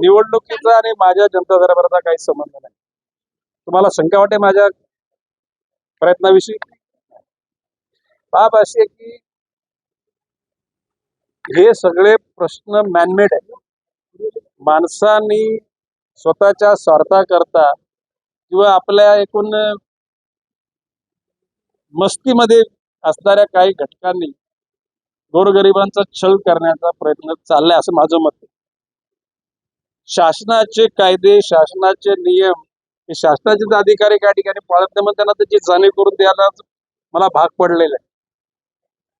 निवडणुकीचा आणि माझ्या जनता दरबाराचा काही संबंध नाही. तुम्हाला शंका वाटे माझ्या प्रयत्नाविषयी? बाब अशी आहे की हे सगळे प्रश्न मॅनमेड आहेत. माणसांनी स्वतःच्या स्वार्थाकरता किंवा आपल्या एकूण मस्तीमध्ये असणाऱ्या काही घटकांनी गोरगरिबांचा छळ करण्याचा प्रयत्न चाललाय असं माझं मत आहे. शासनाचे कायदे शासनाचे नियम हे शासनाचेच अधिकारी काही ठिकाणी पाळत नाही. त्यांना त्याची जाणीव करून द्यायला मला भाग पडलेला आहे.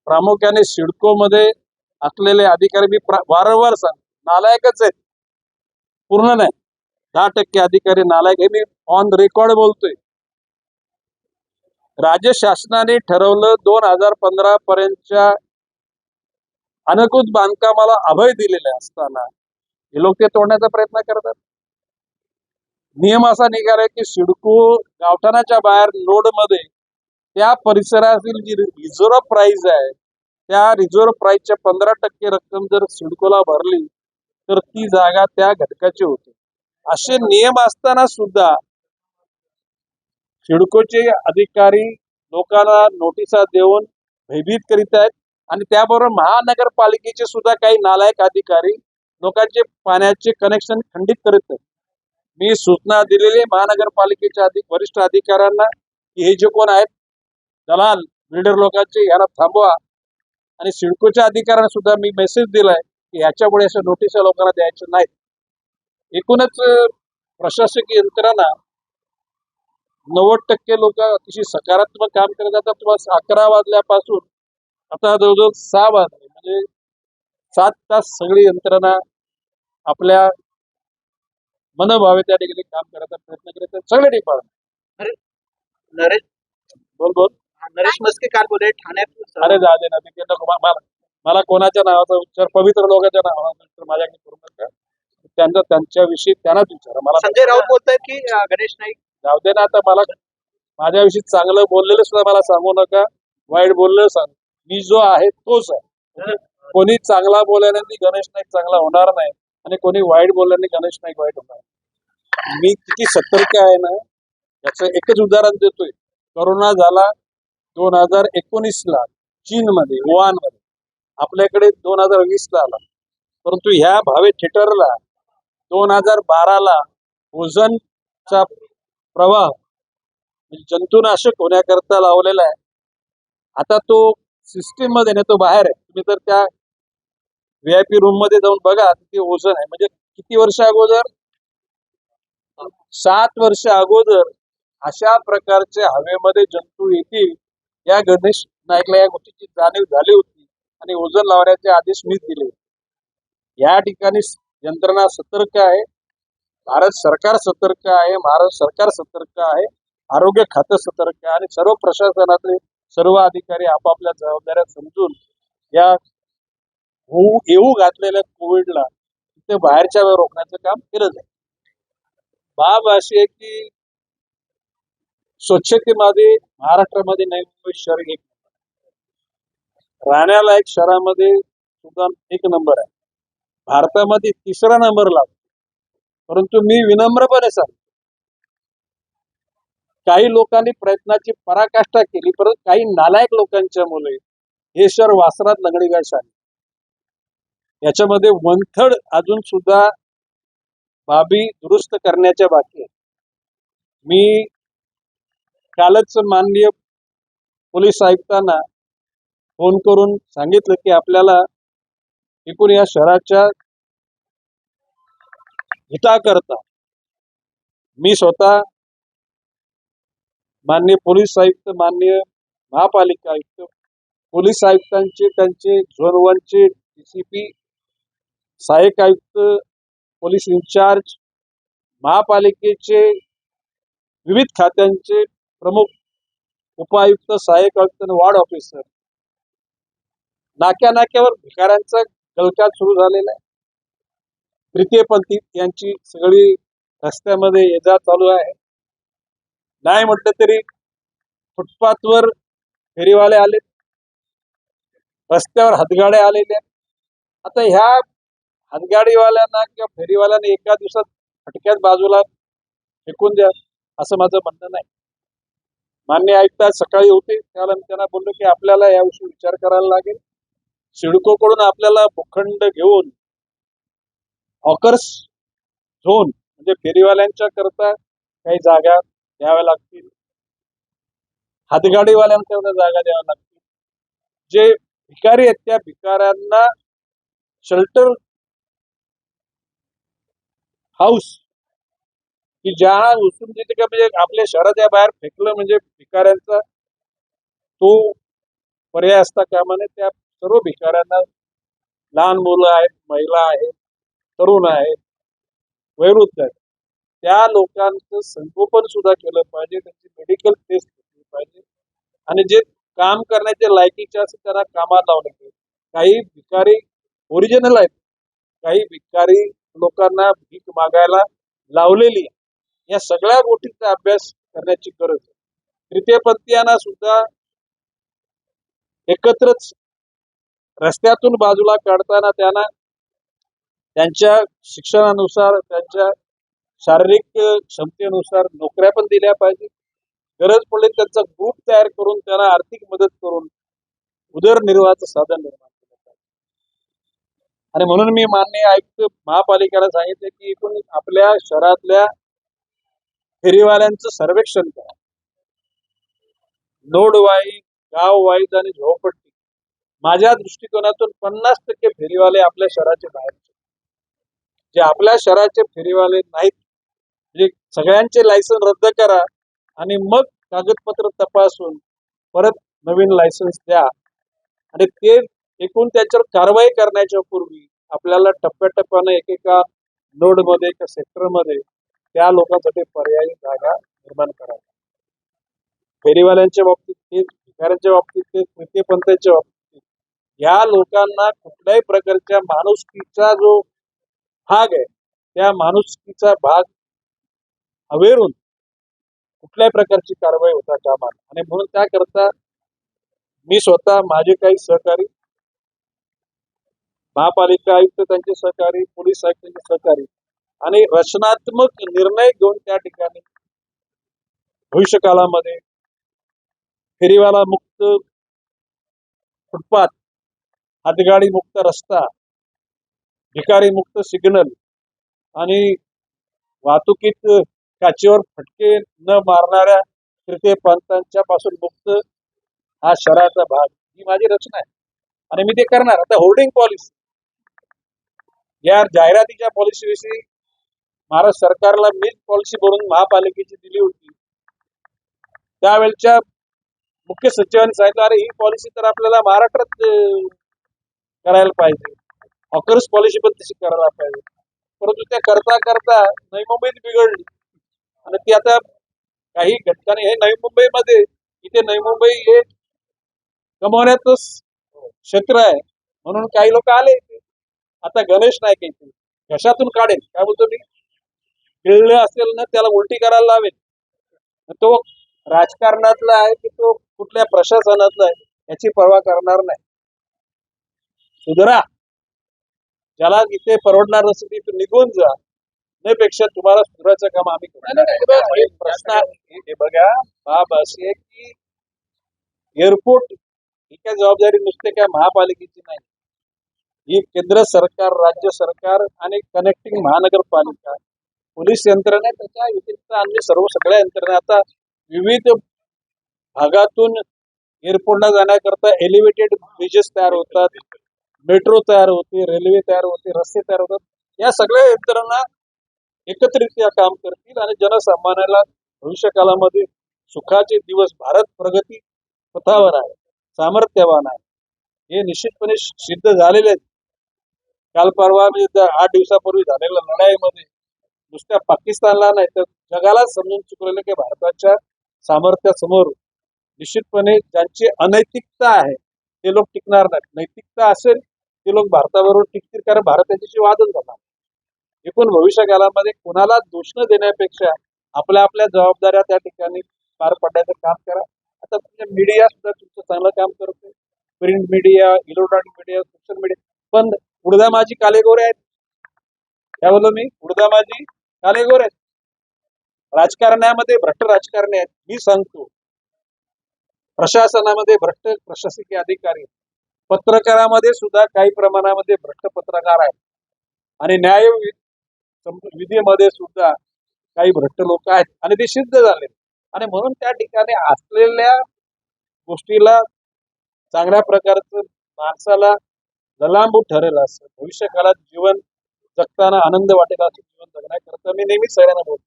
प्रामुख्याने सिडकोमध्ये असलेले अधिकारी मी वारंवार सांग नालायकच आहेत. पूर्ण नाही. दहा टक्के अधिकारी नालायक हे मी ऑन रेकॉर्ड बोलतोय. राज्य शासनाने ठरवलं दोन हजार पंधरा पर्यंतच्या अनुकूत बांधकामाला अभय दिलेले असताना हे लोक ते तोडण्याचा प्रयत्न करतात. नियम असा निघालाय की सिडको गावठाणाच्या बाहेर लोडमध्ये त्या परिसरातील जी रिझर्व प्राइस आहे त्या रिझर्व प्राइसच्या पंधरा टक्के रक्कम जर सिडकोला भरली तर ती जागा त्या घटकाची होते. असे नियम असताना सुद्धा सिडकोचे अधिकारी लोकांना नोटिसा देऊन भयभीत करीत आहेत. आणि त्याबरोबर महानगरपालिकेचे सुद्धा काही नालायक अधिकारी लोकांचे पाण्याचे कनेक्शन खंडित करत नाही. मी सूचना दिलेली महानगरपालिकेच्या अधिक वरिष्ठ अधिकाऱ्यांना की हे जे कोण आहेत दलाल बिल्डर लोकांचे याला थांबवा. आणि सिडकोच्या अधिकाऱ्यांना सुद्धा मी मेसेज दिलाय की ह्याच्यामुळे अशा नोटिसा लोकांना द्यायच्या नाहीत. एकूणच प्रशासकीय यंत्रणा नव्वद टक्के लोक अतिशय सकारात्मक काम करत जातात. तुम्हाला अकरा वाजल्यापासून आता जवळजवळ सहा वाजले म्हणजे सात तास सगळी यंत्रणा आपल्या मनभावे त्या ठिकाणी काम करायचा प्रयत्न करत आहेत सगळे डिपार्टमेंट नरेश? बोल बोल. नरेश मस्के काल बोलले? ठाण्यात अरे जा दे ना. मा- मला मला कोणाच्या नावाचा उच्चार पवित्र लोकांच्या नावाचा उच्चार माझ्याकडे करू नका त्यांचा त्यांच्याविषयी त्यांनाच विचारा. मला संजय राऊत बोलतायत की गणेश नाईक? जाऊ दे ना आता मला माझ्याविषयी चांगलं बोललेलं सुद्धा मला सांगू नका. वाईट बोललेलं सांग. मी जो आहे तोच आहे. कोणी चांगला बोलल्याने गणेश नाईक चांगला होणार नाही. आणि कोणी वाईट बोलल्याने गणेश नाईक वाईट होणार मी किती सतर्क आहे ना याचं एकच उदाहरण देतोय. करोना झाला दोन हजार एकोणीस ला चीन मध्ये वुहानमध्ये आपल्याकडे दोन हजार वीस ला आला. परंतु ह्या भावे थिएटरला दोन हजार बाराला भोजनचा प्रवाह म्हणजे जंतुनाशक होण्याकरता लावलेला आहे. आता तो सिस्टीममध्ये नाही तो बाहेर आहे. तुम्ही तर त्या व्हीआयपी रूममध्ये जाऊन बघा ते ओझन आहे म्हणजे किती वर्ष अगोदर? सात वर्ष अगोदर अशा प्रकारचे हवेमध्ये जंतू येतील. या गणेश नाईकला या गोष्टीची जाणीव झाली होती आणि ओझन लावण्याचे आदेश मी दिले. या ठिकाणी यंत्रणा सतर्क आहे. भारत सरकार सतर्क आहे. महाराष्ट्र सरकार सतर्क आहे. आरोग्य खातं सतर्क आहे. आणि सर्व प्रशासनातले सर्व अधिकारी आपापल्या जबाबदाऱ्या समजून या होऊ येऊ घातलेल्या कोविडला ते बाहेरच्या वेळ रोखण्याचं काम केलं जाईल बाब अशी आहे की स्वच्छतेमध्ये महाराष्ट्रामध्ये नवी मुंबई शहर एक राहण्याला एक शहरामध्ये सुद्धा एक नंबर आहे. भारतामध्ये तिसरा नंबर लागतो. परंतु मी विनम्रपणे सांगतो काही लोकांनी प्रयत्नाची पराकाष्ठा केली परंतु काही नालायक लोकांच्या मुले हे शहर वासरात लंगडीगाश आहे याच्यामध्ये वंथड अजून सुद्धा बाबी दुरुस्त करण्याच्या बाकी आहेत. मी कालच माननीय पोलीस आयुक्तांना फोन करून सांगितलं की आपल्याला एकूण या शहराच्या हिताकरता मी स्वतः माननीय पोलीस आयुक्त माननीय महापालिका आयुक्त पोलीस आयुक्तांचे त्यांचे झोन वनचे डी सी पी सहाय्यक आयुक्त पोलीस इन्चार्ज महापालिकेचे विविध खात्यांचे प्रमुख उपायुक्त सहाय्यक आयुक्त आणि वार्ड ऑफिसर. नाक्या नाक्यावर भिकाऱ्यांचा गलकात सुरू झालेला आहे. तृतीयपंथी यांची सगळी रस्त्यामध्ये ये जा चालू आहे. नाही म्हटलं तरी फुटपाथवर फेरीवाले आले रस्त्यावर हातगाड्या आलेल्या आता ह्या हातगाडीवाल्यांना किंवा फेरीवाल्यांना एका दिवसात फटक्यात बाजूला फेकून द्या असं माझं म्हणणं नाही. मान्य आयुक्त सकाळी होते त्याला मी त्यांना बोललो की आपल्याला याविषयी विचार करायला लागेल. सिडकोकडून आपल्याला भूखंड घेऊन हॉकर्स झोन म्हणजे फेरीवाल्यांच्या करता काही जागा द्याव्या लागतील. हातगाडीवाल्यांकरता जागा द्याव्या लागतील. जे भिकारी आहेत त्या भिकाऱ्यांना शेल्टर हाऊस. की ज्या उचलून तिथे का म्हणजे आपल्या शहराच्या बाहेर फेकलं म्हणजे भिकाऱ्यांचा तो पर्याय असता कामा नये त्या सर्व भिकाऱ्यांना लहान मुलं आहेत महिला आहेत तरुण आहेत वैवृद्ध आहेत. त्या लोकांचं संगोपन सुद्धा केलं पाहिजे त्यांची मेडिकल टेस्ट केली पाहिजे. आणि जे काम करण्याच्या लायकीचे असते त्यांना कामात लावले पाहिजे. काही भिकारी ओरिजिनल आहेत काही भिकारी लोकांना भीक मागायला लावलेली आहे. या सगळ्या गोष्टींचा अभ्यास करण्याची गरज आहे. तृतीयपंथीयांना सुद्धा एकत्रच रस्त्यातून बाजूला काढताना त्यांना त्यांच्या शिक्षणानुसार त्यांच्या शारीरिक क्षमतेनुसार नोकऱ्या पण दिल्या पाहिजे गरज पडली त्यांचा ग्रुप तयार करून त्यांना आर्थिक मदत करून उदरनिर्वाहाचं साधन निर्माण आणि म्हणून मी मान्य आयुक्त महापालिकेला सांगितले की एकूण आपल्या शहरातल्या फेरीवाल्यांचं सर्वेक्षण करा. नोड वाईज गाव वाईज आणि झोपडपट्टी. माझ्या दृष्टिकोनातून पन्नास टक्के फेरीवाले आपल्या शहराचे बाहेरचे जे आपल्या शहराचे फेरीवाले नाहीत म्हणजे सगळ्यांचे लायसन रद्द करा आणि मग कागदपत्र तपासून परत नवीन लायसन्स द्या. आणि ते एकूण त्याच्यावर कारवाई करण्याच्या पूर्वी आपल्याला टप्प्याटप्प्यानं एकेका नोडमध्ये एका सेक्टरमध्ये त्या लोकांसाठी पर्यायी जागा निर्माण करायला फेरीवाल्यांच्या बाबतीत तेच भिकाऱ्यांच्या बाबतीत तेच तृतीयपंथांच्या बाबतीत या लोकांना कुठल्याही प्रकारच्या माणुसकीचा जो भाग आहे त्या माणुसकीचा भाग हवेरून कुठल्याही प्रकारची कारवाई होता कामा आणि म्हणून त्याकरता मी स्वतः माझे काही सहकारी महापालिका आयुक्त त्यांचे सहकारी पोलीस आयुक्तांचे सहकारी आणि रचनात्मक निर्णय घेऊन त्या ठिकाणी भविष्यकाळामध्ये फेरीवाला मुक्त फुटपाथ हातगाडी मुक्त रस्ता भिकारी मुक्त सिग्नल आणि वाहतुकीत काचेवर फटके न मारणाऱ्या तृतीय पंथांच्या पासून मुक्त हा शहराचा भाग. ही माझी रचना आहे आणि मी ते करणार. आता होर्डिंग पॉलिसी या जाहिरातीच्या पॉलिसीविषयी महाराष्ट्र सरकारला मीच पॉलिसी भरून महापालिकेची दिली होती. त्यावेळच्या मुख्य सचिवांनी सांगितलं अरे ही पॉलिसी तर आपल्याला महाराष्ट्रात करायला पाहिजे. हॉकर्स पॉलिसी पण तशी करायला पाहिजे. परंतु त्या करता करता नवी मुंबईत बिघडली. आणि ती आता काही घटकाने हे नवी मुंबईमध्ये इथे नवी मुंबई हे कमवण्यातच क्षेत्र आहे. म्हणून काही लोक आले. आता गणेश नाईक येते कशातून काढेल? काय बोलतो मी? गिळलं असेल ना त्याला उलटी करायला लावेल. तो राजकारणातला आहे की तो कुठल्या प्रशासनातला आहे याची पर्वा करणार नाही. सुधरा. ज्याला इथे परवडणार नसेल तिथे निघून जा. त्यापेक्षा तुम्हाला सुधराचं काम आम्ही करू. प्रश्न आहे. हे बघा बाब अशी आहे की एअरपोर्ट ही काय जबाबदारी नुसते काय महापालिकेची नाही. ही केंद्र सरकार राज्य सरकार आणि कनेक्टिंग महानगरपालिका पोलीस यंत्रणा त्याच्या व्यतिरिक्त अन्य सर्व सगळ्या यंत्रणा आता विविध भागातून एअरपोर्टला जाण्याकरता एलिव्हेटेड ब्रिजेस तयार होतात मेट्रो तयार होते रेल्वे तयार होते रस्ते तयार होतात. या सगळ्या यंत्रणा एकत्रितरित्या काम करतील आणि जनसामान्याला भविष्य काळामध्ये सुखाचे दिवस भारत प्रगती पथावर आहे सामर्थ्यवान आहे. हे निश्चितपणे सिद्ध झालेले आहेत. काल परवा म्हणजे आठ दिवसापूर्वी झालेल्या लढाईमध्ये नुसत्या पाकिस्तानला नाही तर जगाला समजून चुकलेलं की भारताच्या सामर्थ्यासमोर निश्चितपणे ज्यांची अनैतिकता आहे ते लोक टिकणार नाहीत. नैतिकता असेल ते लोक भारताबरोबर टिकतील कारण भारत त्यांच्याशी वादच झाला. एकूण भविष्य काळामध्ये कोणाला दोष न देण्यापेक्षा आपल्या आपल्या जबाबदाऱ्या त्या ठिकाणी पार पडण्याचं काम करा. आता तुमच्या मीडिया सुद्धा तुमचं चांगलं काम करते print media electronic media social media पण उडदा माझी कालेगोरे आहेत. काय बोललो मी? उडदा माझी काले गोरे राजकारण्यामध्ये भ्रष्ट राजकारणी आहेत मी सांगतो. प्रशासनामध्ये भ्रष्ट प्रशासकीय अधिकारी पत्रकारामध्ये सुद्धा काही प्रमाणामध्ये भ्रष्ट पत्रकार आहेत. आणि न्याय विधीमध्ये सुद्धा काही भ्रष्ट लोक आहेत. आणि ते सिद्ध झाले. आणि म्हणून त्या ठिकाणी असलेल्या गोष्टीला चांगल्या प्रकारचं माणसाला ललांबू ठरेल असं. भविष्य काळात जीवन जगताना आनंद वाटेल असं जीवन जगण्याकरता मी नेहमीच सगळ्यांना बोलतो.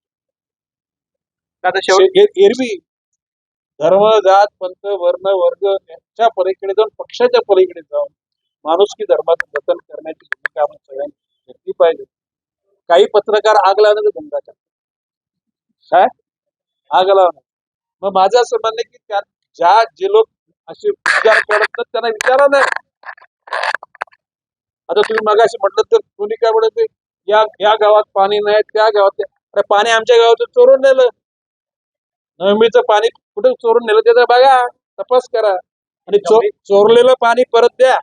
एरवी धर्म जात पंथ वर्ण वर्ग यांच्या पलीकडे जाऊन पक्षाच्या पलीकडे जाऊन माणुसकी धर्माचं जतन करण्याची भूमिका आपण सगळ्यांनी घेतली पाहिजे. काही पत्रकार आग लावण्याचा धंदा करतात काय? आग लावणं मग माझं असं म्हणणं की त्या ज्या जे लोक असे विचार करत त्यांना विचारा नाही आता तुम्ही मगाशी म्हटलं तर कोणी काय म्हणत या या गावात पाणी नाही त्या गावात. अरे पाणी आमच्या गावात चोरून नेलं. नवमीचं पाणी कुठे चोरून नेलं त्याचं बघा. तपास करा. आणि चोरलेलं पाणी परत द्या.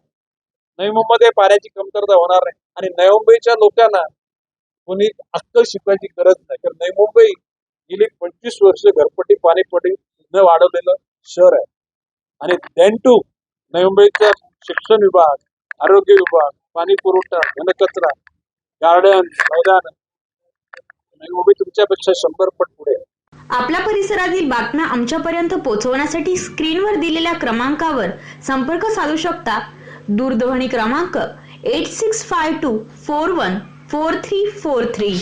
नवी मुंबईमध्ये पाण्याची कमतरता होणार नाही. आणि नवी मुंबईच्या लोकांना कोणी अक्कल शिकवायची गरज नाही. कारण नवी मुंबई गेली पंचवीस वर्ष घरपट्टी पाणीपट्टी न वाढवलेलं शहर आहे. आणि देन टू नवी मुंबईचा शिक्षण विभाग आरोग्य विभाग पाणी पुरवठा घनकचरा गार्डन मैदान. उभी तुमच्यापेक्षा शंभर पट पुढे. आपल्या परिसरातील बातम्या आमच्यापर्यंत पोहोचवण्यासाठी स्क्रीनवर दिलेल्या क्रमांकावर संपर्क साधू शकता. दूरध्वनी क्रमांक eight six five two four one four three four three